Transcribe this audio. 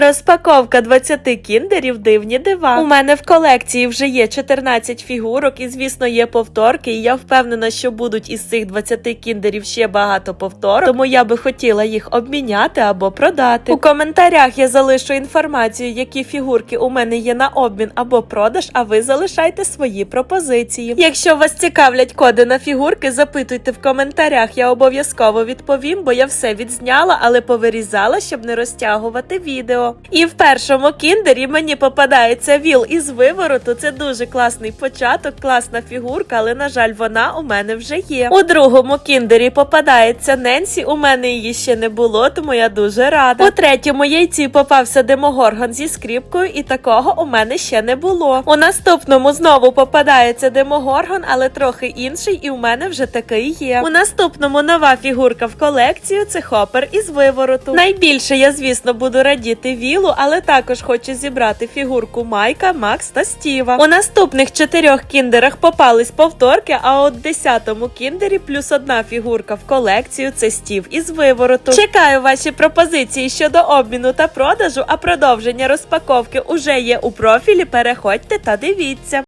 Розпаковка 20 кіндерів дивні дива. У мене в колекції вже є 14 фігурок, і звісно, є повторки. І я впевнена, що будуть із цих 20 кіндерів ще багато повторок. Тому я би хотіла їх обміняти або продати. У коментарях я залишу інформацію, які фігурки у мене є на обмін або продаж. А ви залишайте свої пропозиції. Якщо вас цікавлять коди на фігурки, запитуйте в коментарях. Я обов'язково відповім, бо я все відзняла, але повирізала, щоб не розтягувати відео. І в першому кіндері мені попадається віл із вивороту. Це дуже класний початок, класна фігурка, але на жаль, вона у мене вже є. У другому кіндері попадається Ненсі. У мене її ще не було, тому я дуже рада. У третьому яйці попався Демогоргон зі скріпкою, і такого у мене ще не було. У наступному знову попадається Демогоргон, але трохи інший, і у мене вже такий є. У наступному нова фігурка в колекцію це хопер із вивороту. Найбільше я, звісно, буду радіти Вілу, але також хочу зібрати фігурку Майка, Макс та Стіва. У наступних чотирьох кіндерах попались повторки, а от десятому кіндері плюс одна фігурка в колекцію це Стів із вивороту. Чекаю ваші пропозиції щодо обміну та продажу, а продовження розпаковки уже є у профілі. Переходьте та дивіться.